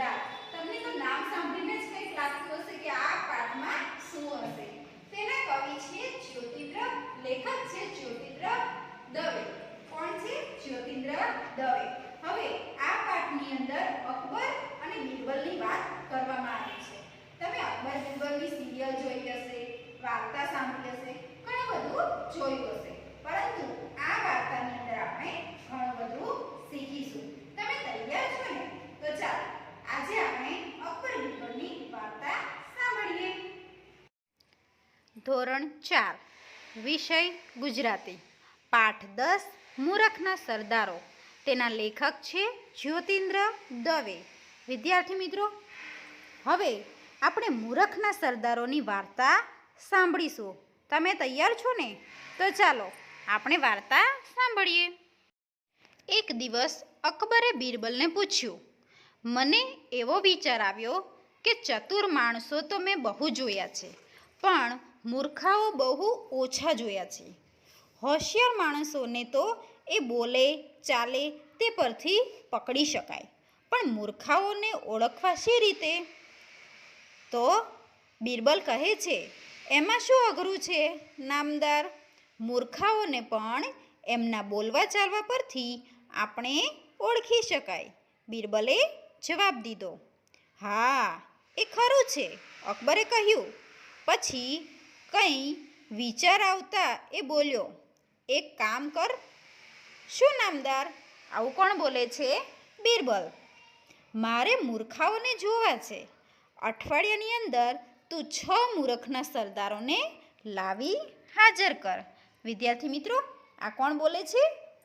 સરદાર તમને તો નામ સાંભળીને જ કંઈક લાગતું હશે કે આ પાઠમાં શું હશે. તેના કવિ છે જ્યોતિન્દ્ર, લેખક છે જ્યોતિન્દ્ર દવે. કોણ છે? જ્યોતિન્દ્ર દવે. હવે આ પાઠની અંદર અકબર અને બિરબલની વાત કરવામાં આવી છે તમે અકબર બિરબલની સિરિયલ જોઈ હશે વાર્તા સાંભળી હશે ઘણું બધું જોયું હશે પરંતુ આ વાર્તાની અંદર આપણે ઘણું બધું શીખીશું તમે તૈયાર છો ને તો ચાલો આજે આપણે અકબર બિરબલની વાર્તા સાંભળીએ ધોરણ ચાર વિષય ગુજરાતી. પાઠ દસ, મૂરખના સરદારો. તેના લેખક છે જ્યોતિન્દ્ર દવે. વિદ્યાર્થી મિત્રો, હવે આપણે મૂરખના સરદારોની વાર્તા સાંભળીશું. તમે તૈયાર છો ને? તો ચાલો, આપણે વાર્તા સાંભળીએ. એક દિવસ અકબરે બિરબલને પૂછ્યું, મને એવો વિચાર આવ્યો કે ચતુર માણસો તો મેં બહુ જોયા છે, પણ મૂર્ખાઓ બહુ ઓછા જોયા છે. હોશિયાર માણસોને તો એ બોલે, ચાલે, તે પરથી પકડી શકાય. પણ મૂર્ખાઓને ઓળખવા શી રીતે? તો બિરબલ કહે છે, એમાં શું અઘરું છે, નામદાર? મૂર્ખાઓને પણ એમના બોલવા ચાલવા પરથી આપણે ઓળખી શકાય. બિરબલે જવાબ દીધો, હા, એ ખરું છે, અકબરે કહ્યું. પછી કંઈ વિચાર આવતા એ બોલ્યો, એક કામ કર. શું નામદાર? આવું કોણ બોલે છે? બિરબલ. મારે મૂર્ખાઓને જોવા છે. અઠવાડિયાની અંદર તું છ મૂર્ખના સરદારોને લાવી હાજર કર. વિદ્યાર્થી મિત્રો, આ કોણ બોલે છે?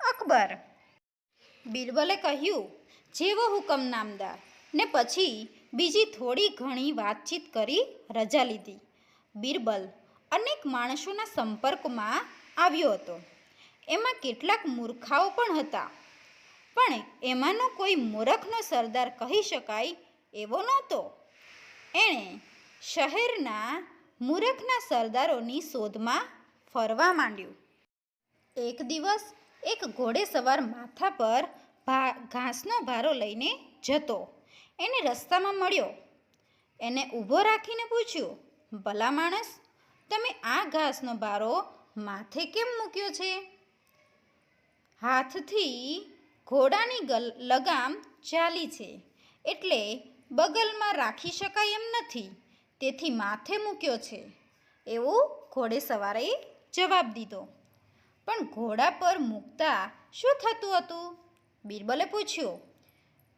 અકબર. બિરબલે કહ્યું, જેવો હુકમ નામદાર. ને પછી બીજી થોડી ઘણી વાતચીત કરી રજા લીધી. બિરબલ અનેક માણસોના સંપર્કમાં આવ્યો હતો. એમાં કેટલાક મૂર્ખાઓ પણ હતા. પણ એમાંનો કોઈ મૂરખનો સરદાર કહી શકાય એવો નહોતો. એણે શહેરના મૂરખના સરદારોની શોધમાં ફરવા માંડ્યું. એક દિવસ એક ઘોડે સવાર માથા પર ભા, ઘાસનો ભારો લઈને જતો. એને રસ્તામાં મળ્યો. એને ઊભો રાખીને પૂછ્યું, ભલા માણસ તમે આ ઘાસનો ભારો માથે કેમ મૂક્યો છે? હાથથી ઘોડાની લગામ ચાલી છે. એટલે બગલમાં રાખી શકાય એમ નથી. તેથી માથે મૂક્યો છે. એવું ઘોડે સવારે જવાબ દીધો. પણ ઘોડા પર મૂકતા શું થતું હતું? બિરબલે પૂછ્યું.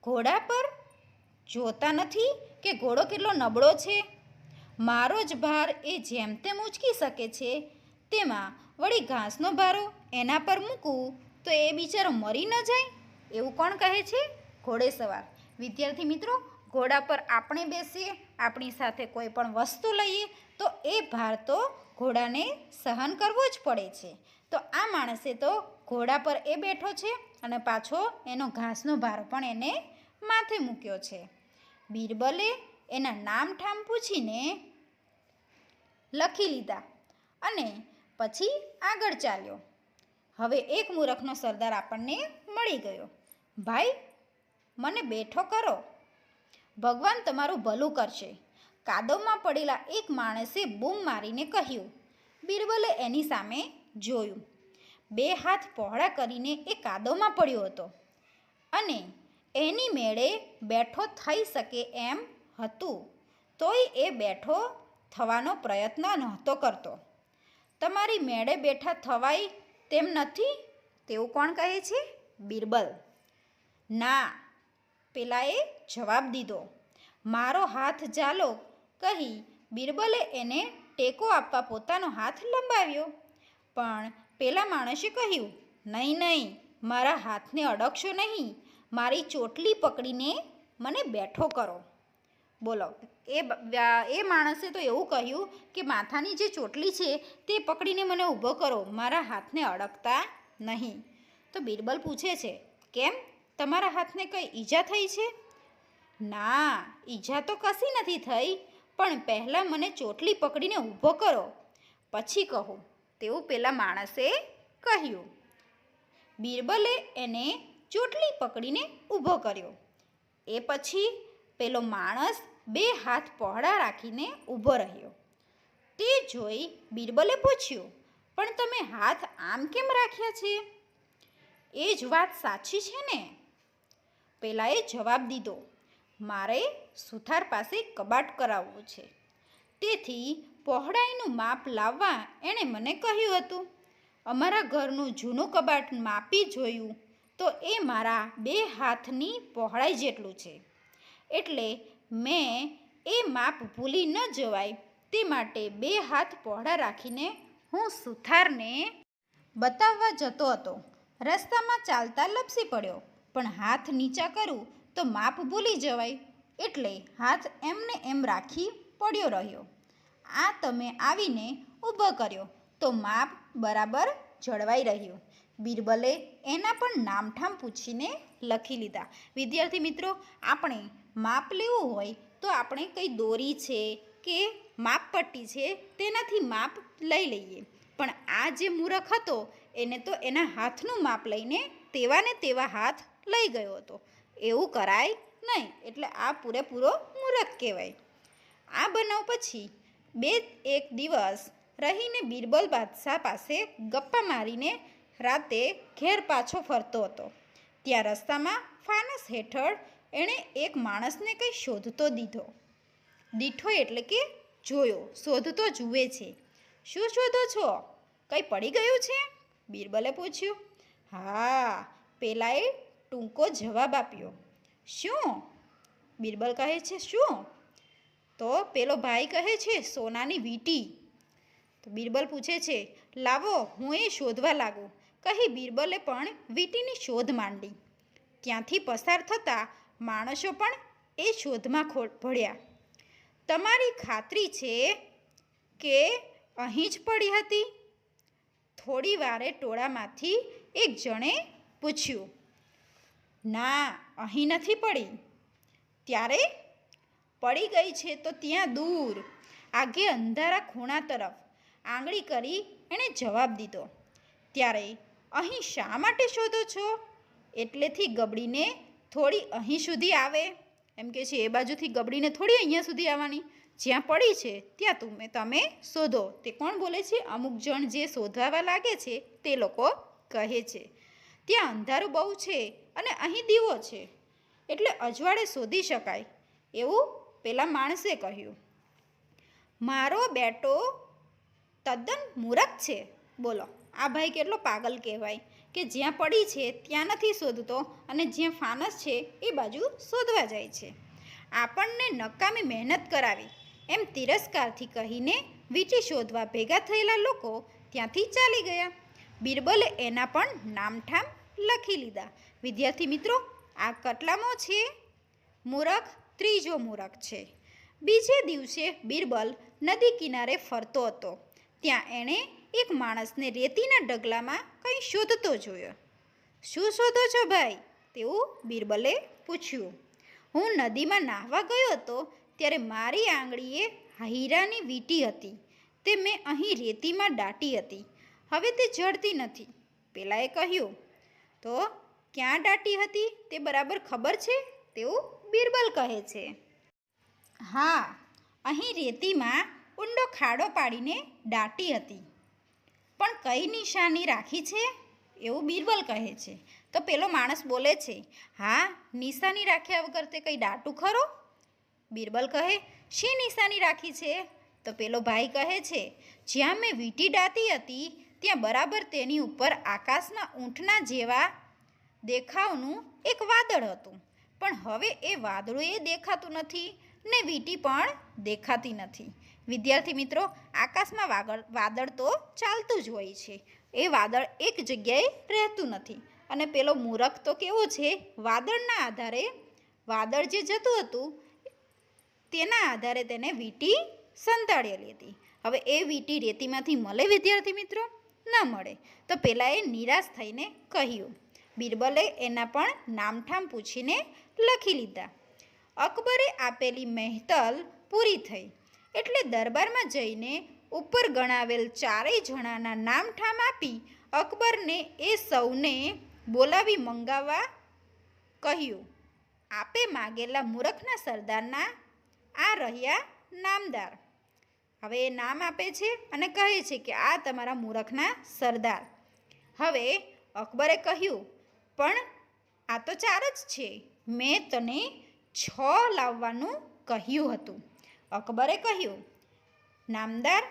ઘોડા પર? જોતા નથી કે ઘોડો કેટલો નબળો છે? મારો જ ભાર એ જેમ તેમ ઉચકી શકે છે. તેમાં વળી ઘાસનો ભારો એના પર મૂકવું તો એ બિચારો મરી ન જાય? એવું કોણ કહે છે? ઘોડે સવાર. વિદ્યાર્થી મિત્રો, ઘોડા પર આપણે બેસીએ, આપણી સાથે કોઈ પણ વસ્તુ લઈએ, તો એ ભાર તો ઘોડાને સહન કરવો જ પડે છે. તો આ માણસે તો ઘોડા પર એ બેઠો છે અને પાછો એનો ઘાસનો ભાર પણ એને માથે મૂક્યો છે. બિરબલે એના નામ ઠામ પૂછીને લખી લીધા અને પછી આગળ ચાલ્યો. હવે એક મૂરખનો સરદાર આપણને મળી ગયો. ભાઈ, મને બેઠો કરો. ભગવાન તમારું ભલું કરશે. કાદવમાં પડેલા એક માણસે બૂમ મારીને કહ્યું. બિરબલે એની સામે જોયું. બે હાથ પહોળા કરીને એ કાદવમાં પડ્યો હતો. અને એની મેળે બેઠો થઈ શકે એમ હતું, તોય એ બેઠો થવાનો પ્રયત્ન નહોતો કરતો. તમારી મેળે બેઠા થવાય તેમ નથી? તેવું કોણ કહે છે? બિરબલ. ના, પેલાએ જવાબ દીધો. મારો હાથ ચાલો કહી બિરબલે એને ટેકો આપવા પોતાનો હાથ લંબાવ્યો. પણ પેલા માણસે કહ્યું, નહીં નહીં, મારા હાથને અડકશો નહીં. મારી ચોટલી પકડીને મને બેઠો કરો. બોલો. એ એ માણસે તો એવું કહ્યું કે માથાની જે ચોટલી છે તે પકડીને મને ઊભો કરો, મારા હાથને અડકતા નહીં. તો બિરબલ પૂછે છે, કેમ? તમારા હાથને કંઈ ઈજા થઈ છે? ના, ઈજા તો કશી નથી થઈ, પણ પહેલાં મને ચોટલી પકડીને ઊભો કરો. પછી કહો. તેવું પેલા માણસે કહ્યું. બિરબલે એને ચોટલી પકડીને ઊભો કર્યો. એ પછી પેલો માણસ બે હાથ પહોળા રાખીને ઊભો રહ્યો. તે જોઈ બિરબલે પૂછ્યું, પણ તમે હાથ આમ કેમ રાખ્યા છે? એ જ વાત સાચી છે ને. પેલાએ જવાબ દીધો, મારે સુથાર પાસે કબાટ કરાવવું છે. તેથી પહોળાઈનું માપ લાવવા એણે મને કહ્યું હતું, અમારા ઘરનું જૂનું કબાટ માપી જોયું તો એ મારા બે હાથની પહોળાઈ જેટલું છે. એટલે મેં એ માપ ભૂલી ન જવાય. તે માટે બે હાથ પહોળા રાખીને હું સુથારને બતાવવા જતો હતો. રસ્તામાં ચાલતા લપસી પડ્યો, પણ હાથ નીચા કરું તો માપ ભૂલી જવાય. એટલે હાથ એમને એમ રાખી પડ્યો રહ્યો. આ તમે આવીને ઊભો કર્યો તો માપ બરાબર જળવાઈ રહ્યું. બિરબલે એના પણ નામઠામ પૂછીને લખી લીધા. વિદ્યાર્થી મિત્રો, આપણે માપ લેવું હોય તો આપણે કંઈ દોરી છે કે માપપટ્ટી છે તેનાથી માપ લઈ લઈએ. પણ આ જે મૂરખ હતો, એને તો એના હાથનું માપ લઈને તેવા ને તેવા હાથ લઈ ગયો હતો. એવું કરાય નહીં, એટલે આ પૂરેપૂરો મૂરખ કહેવાય. આ બનાવ પછી બે એક દિવસ રહીને બિરબલ બાદશાહ પાસે ગપ્પા મારીને રાતે ઘેર પાછો ફરતો હતો. ત્યાં રસ્તામાં ફાનસ હેઠળ એણે એક માણસને કંઈ શોધતો દીધો. દીઠો એટલે કે જોયો, શોધતો જુએ છે. શું શોધો છો? કંઈ પડી ગયું છે? બિરબલે પૂછ્યું. હા, પેલાએ ટૂંકો જવાબ આપ્યો. શું? બિરબલ કહે છે, શું? તો પેલો ભાઈ કહે છે, સોનાની વીંટી. તો બિરબલ પૂછે છે, લાવો, હું એ શોધવા લાગું. કહી બિરબલે પણ વીંટીની શોધ માંડી. ત્યાંથી પસાર થતા માણસો પણ એ શોધમાં ખો, ભળ્યા. તમારી ખાતરી છે કે અહીં જ પડી હતી? થોડી વારે ટોળામાંથી એક જણે પૂછ્યું, ના, અહીં નથી પડી. ત્યારે, પડી ગઈ છે તો ત્યાં દૂર, આગે અંધારા ખૂણા તરફ. આંગળી કરી એણે જવાબ દીધો, ત્યારે અહીં શા માટે શોધો છો? એટલેથી ગબડીને થોડી અહીં સુધી આવે. એમ કે છે, એ બાજુથી ગબડીને થોડી અહીંયા સુધી આવવાની. જ્યાં પડી છે, ત્યાં તમે તમે શોધો. તે કોણ બોલે છે? અમુક જણ જે શોધવા લાગે છે, તે લોકો કહે છે. ત્યાં અંધારું બહુ છે અને અહીં દીવો છે. એટલે અજવાળે શોધી શકાય. એવું પેલા માણસે કહ્યું. મારો બેટો તદ્દન મૂરખ છે. બોલો, આ ભાઈ કેટલો પાગલ કહેવાય. કે જ્યાં પડી છે ત્યાં નથી શોધતો અને જ્યાં ફાનસ છે એ બાજુ શોધવા જાય છે. આપણને નકામી મહેનત કરાવી. એમ તિરસ્કારથી કહીને વીંટી શોધવા ભેગા થયેલા લોકો ત્યાંથી ચાલી ગયા. બિરબલે એના પણ નામઠામ લખી લીધા. વિદ્યાર્થી મિત્રો, આ કટલામો છે? મૂરખ ત્રીજો મૂરખ છે. બીજે દિવસે બિરબલ નદી કિનારે ફરતો હતો. ત્યાં એણે એક માણસને રેતીના ઢગલામાં કંઈ શોધતો જોયો. શું શોધો છો ભાઈ? તેવું બિરબલે પૂછ્યું. હું નદીમાં નાહવા ગયો હતો ત્યારે મારી આંગળીએ હીરાની વીંટી હતી. તે મેં અહીં રેતીમાં દાટી હતી. હવે તે જડતી નથી. પેલાએ કહ્યું. તો ક્યાં દાટી હતી તે બરાબર ખબર છે? તેવું બિરબલ કહે છે. હા, અહીં રેતીમાં ઊંડો ખાડો પાડીને દાટી હતી. પણ કઈ નિશાની રાખી છે? એવું બિરબલ કહે છે. તો પેલો માણસ બોલે છે, હા, નિશાની રાખ્યા વગર તે કંઈ દાટું ખરો? બિરબલ કહે, શી નિશાની રાખી છે? તો પેલો ભાઈ કહે છે, જ્યાં મેં વીંટી દાતી હતી, ત્યાં બરાબર તેની ઉપર આકાશના ઊંટના જેવા દેખાવનું એક વાદળ હતું. પણ હવે એ વાદળું એ દેખાતું નથી ને વીંટી પણ દેખાતી નથી. વિદ્યાર્થી મિત્રો, આકાશમાં વાગળ વાદળ તો ચાલતું જ હોય છે. એ વાદળ એક જગ્યાએ રહેતું નથી. અને પેલો મૂરખ તો કેવો છે? વાદળના આધારે, વાદળ જે જતું હતું, તેના આધારે તેને વીંટી સંતાડેલી હતી. હવે એ વીંટી રેતીમાંથી મળે વિદ્યાર્થી મિત્રો? ન મળે. તો પેલાએ નિરાશ થઈને કહ્યું, બિરબલે એના પણ નામઠામ પૂછીને લખી લીધા. અકબરે આપેલી મહેતલ પૂરી થઈ. એટલે દરબારમાં જઈને ઉપર ગણાવેલ ચારેય જણાના નામઠામ આપી અકબરને એ સૌને બોલાવી મંગાવવા કહ્યું. આપે માગેલા મૂરખના સરદારના આ રહ્યા નામદાર. હવે એ નામ આપે છે અને કહે છે કે આ તમારા મૂરખના સરદાર. હવે અકબરે કહ્યું, પણ આ તો ચાર જ છે. મેં તને છ લાવવાનું કહ્યું હતું. અકબરે કહ્યું, નામદાર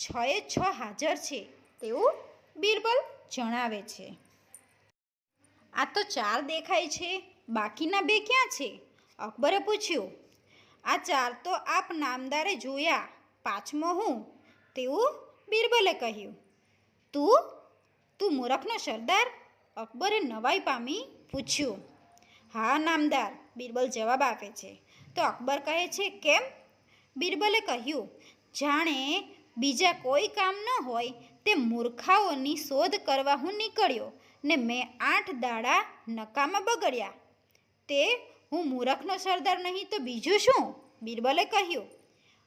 છએ છ હાજર છે, તેવું બિરબલ જણાવે છે. આ તો ચાર દેખાય છે, બાકીના બે ક્યાં છે? અકબરે પૂછ્યું, આ ચાર તો આપ નામદારે જોયા, પાંચમો હું, તેવું બિરબલે કહ્યું. તું તું મૂરખનો સરદાર? અકબરે નવાઈ પામી પૂછ્યું, હા, નામદાર, બિરબલ જવાબ આપે છે. તો અકબર કહે છે કેમ બિરબલે કહ્યું, જાણે બીજા કોઈ કામ ન હોય તે મૂર્ખાઓની શોધ કરવા હું નીકળ્યો ને મેં આઠ દાડા નકામાં બગડ્યા. તે હું મૂરખનો સરદાર નહીં તો બીજું શું? બિરબલે કહ્યું.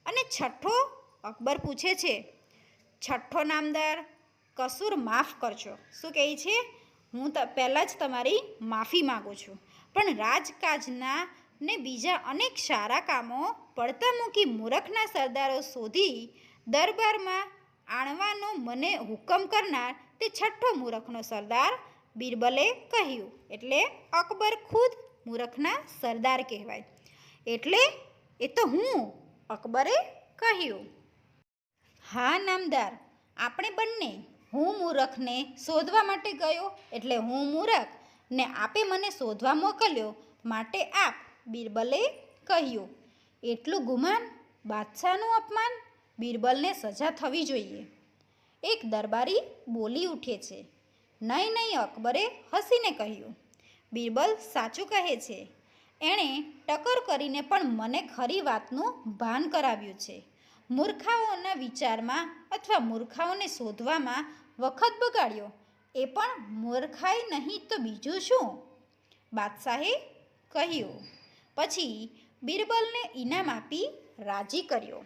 અને છઠ્ઠો અકબર પૂછે છે, છઠ્ઠો નામદાર, કસૂર માફ કરજો. શું કહે છે? હું પહેલાં જ તમારી માફી માગું છું, પણ રાજકાજના ને બીજા અનેક સારા કામો પડતા મૂકી મૂરખના સરદારો શોધી દરબારમાં આણવાનો મને હુકમ કરનાર તે છઠ્ઠો મૂરખનો સરદાર બિરબલે કહ્યું. એટલે અકબર ખુદ મૂરખના સરદાર કહેવાય. એટલે એ તો હું, અકબરે કહ્યું. હા, નામદાર, આપણે બંને હું મૂરખને શોધવા માટે ગયો, એટલે હું મૂરખ ને આપે મને શોધવા મોકલ્યો, માટે આપ બિરબલે કહ્યું, એટલું ગુમાન, બાદશાહનું અપમાન, બિરબલને સજા થવી જોઈએ. એક દરબારી બોલી ઉઠે છે. નહીં નહીં અકબરે હસીને કહ્યું, બિરબલ સાચું કહે છે. એણે ટકર કરીને પણ મને ખરી વાતનું ભાન કરાવ્યું છે. મૂર્ખાઓના વિચારમાં અથવા મૂર્ખાઓને શોધવામાં વખત બગાડ્યો. એ પણ મૂર્ખાઈ નહીં તો બીજું શું? બાદશાહે કહ્યું પછી બિરબલને ઇનામ આપી રાજી કર્યો.